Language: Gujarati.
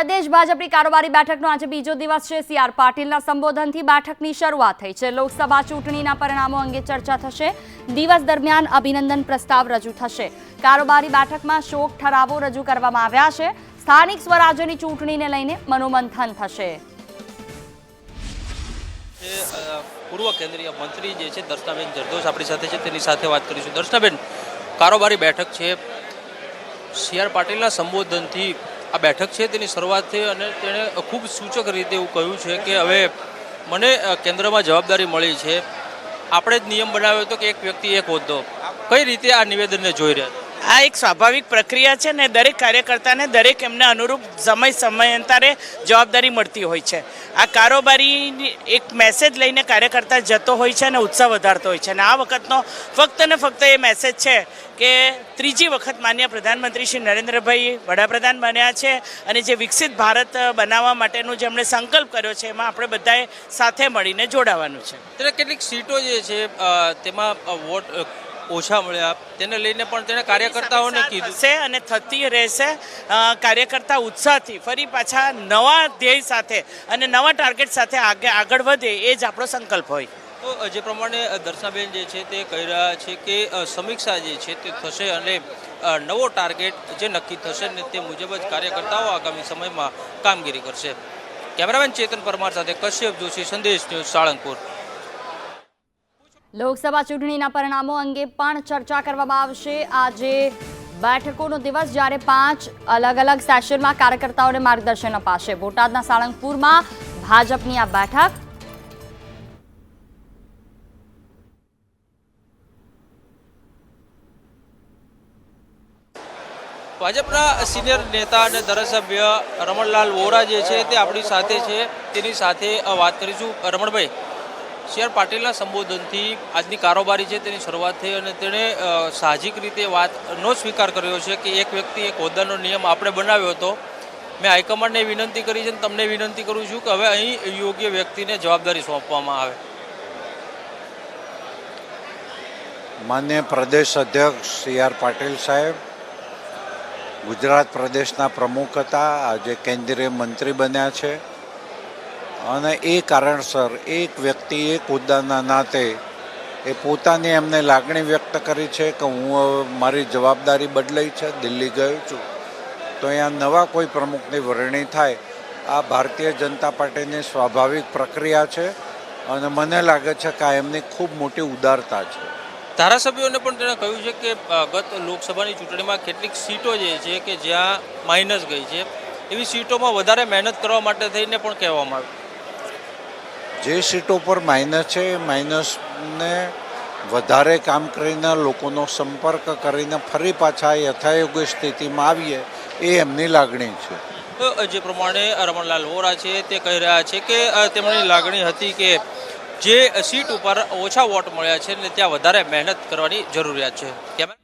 પ્રદેશ ભાજપની કારોબારી બેઠકનો આજે બીજો દિવસ છે. સી આર પાટીલના સંબોધનથી બેઠકની શરૂઆત થઈ છે. લોકસભા ચૂંટણીના પરિણામો અંગે ચર્ચા થશે. દિવસ દરમિયાન અભિનંદન પ્રસ્તાવ રજૂ થશે. કારોબારી બેઠકમાં શોક ઠરાવો રજૂ કરવામાં આવ્યા છે. સ્થાનિક સ્વરાજ્યની ચૂંટણીને લઈને મનોમંથન થશે. પૂર્વ કેન્દ્રીય મંત્રી જે છે દર્શનાબેન જરદોશ આપણી સાથે છે. તેની સાથે વાત કરીશું. દર્શનાબેન કારોબારી બેઠક છે. સી આર પાટીલના સંબોધનથી આ બેઠક છે, તેની શરૂઆત થઈ અને તેણે ખૂબ સૂચક રીતે એવું કહ્યું છે કે હવે મને કેન્દ્રમાં જવાબદારી મળી છે આપણે જ નિયમ બનાવ્યો હતો કે એક વ્યક્તિ એક હોદ્દો કઈ રીતે આ નિવેદનને જોઈ રહ્યા? આ એક સ્વાભાવિક પ્રક્રિયા છે ને દરેક કાર્યકર્તાને દરેક એમને અનુરૂપ સમય સમયાંતરે જવાબદારી મળતી હોય છે. આ કારોબારી એક મેસેજ લઈને કાર્યકર્તા જતો હોય છે અને ઉત્સાહ વધારતો હોય છે. અને આ વખતનો ફક્ત ને ફક્ત એ મેસેજ છે કે ત્રીજી વખત માન્ય પ્રધાનમંત્રી શ્રી નરેન્દ્રભાઈ વડાપ્રધાન બન્યા છે અને જે વિકસિત ભારત બનાવવા માટેનું જે એમણે સંકલ્પ કર્યો છે એમાં આપણે બધાએ સાથે મળીને જોડાવાનું છે. કેટલીક સીટો જે છે તેમાં વોટ ઓછા મળ્યા તેને લઈને પણ તેણે કાર્યકર્તાઓને કીધું. છે અને થતી રહેશે. કાર્યકર્તા ઉત્સાહથી ફરી પાછા નવા ધ્યેય સાથે અને નવા ટાર્ગેટ સાથે આગે આગળ વધે એ જ આપણો સંકલ્પ હોય. તો જે પ્રમાણે દર્શનાબેન જે છે તે કહી રહ્યા છે કે સમીક્ષા જે છે તે થશે અને નવો ટાર્ગેટ જે નક્કી થશે ને તે મુજબ જ કાર્યકર્તાઓ આગામી સમયમાં કામગીરી કરશે. કેમેરામેન ચેતન પરમાર સાથે કશ્યપ જોશી સંદેશ ન્યૂઝ સાળંગપુર. લોકસભા ચૂંટણીના પરિણામો અંગે પણ ચર્ચા કરવામાં આવશે. આજે બેઠકોનો દિવસ જ્યારે પાંચ અલગ અલગ સેશનમાં કાર્યકર્તાઓને માર્ગદર્શન અપાશે. બોટાદના સાળંગપુરમાં ભાજપની આ બેઠક. ભાજપના સિનિયર નેતા અને ધારાસભ્ય રમણલાલ વોરા જે છે તે આપણી સાથે છે. તેની સાથે વાત કરીશું. રમણભાઈ સી આર પાટીલના સંબોધનથી આજની કારોબારી છે તેની શરૂઆત થઈ અને તેણે સાહજિક રીતે વાતનો સ્વીકાર કર્યો છે કે એક વ્યક્તિ એક હોદ્દાનો નિયમ આપણે બનાવ્યો હતો. મેં હાઈકમાન્ડને વિનંતી કરી છે અને તમને વિનંતી કરું છું કે હવે અહીં યોગ્ય વ્યક્તિને જવાબદારી સોંપવામાં આવે. માન્ય પ્રદેશ અધ્યક્ષ સી આર પાટીલ સાહેબ, ગુજરાત પ્રદેશના પ્રમુખ હતા, આજે કેન્દ્રીય મંત્રી બન્યા છે. અને એ કારણસર એક વ્યક્તિ, એક હોદ્દાના નાતે એ પોતાની એમને લાગણી વ્યક્ત કરી છે કે હું મારી જવાબદારી બદલાઈ છે, દિલ્હી ગયો છું. તો અહીંયા નવા કોઈ પ્રમુખની વરણી થાય, આ ભારતીય જનતા પાર્ટીની સ્વાભાવિક પ્રક્રિયા છે અને મને લાગે છે કે આ એમની ખૂબ મોટી ઉદારતા છે. ધારાસભ્યોને પણ તેણે કહ્યું છે કે ગત લોકસભાની ચૂંટણીમાં કેટલીક સીટો જે છે કે જ્યાં માઇનસ ગઈ છે, એવી સીટોમાં વધારે મહેનત કરવા માટે થઈને પણ કહેવામાં આવ્યું. જે સીટો પર માઇનસ છે, એ માઇનસને વધારે કામ કરીને લોકોનો સંપર્ક કરીને ફરી પાછા યથાયોગ્ય સ્થિતિમાં આવીએ, એ એમની લાગણી છે. જે પ્રમાણે રમણલાલ વોરા છે, તે કહી રહ્યા છે કે તેમની લાગણી હતી કે જે સીટ ઉપર ઓછા વોટ મળ્યા છે ને ત્યાં વધારે મહેનત કરવાની જરૂરિયાત છે. કેમ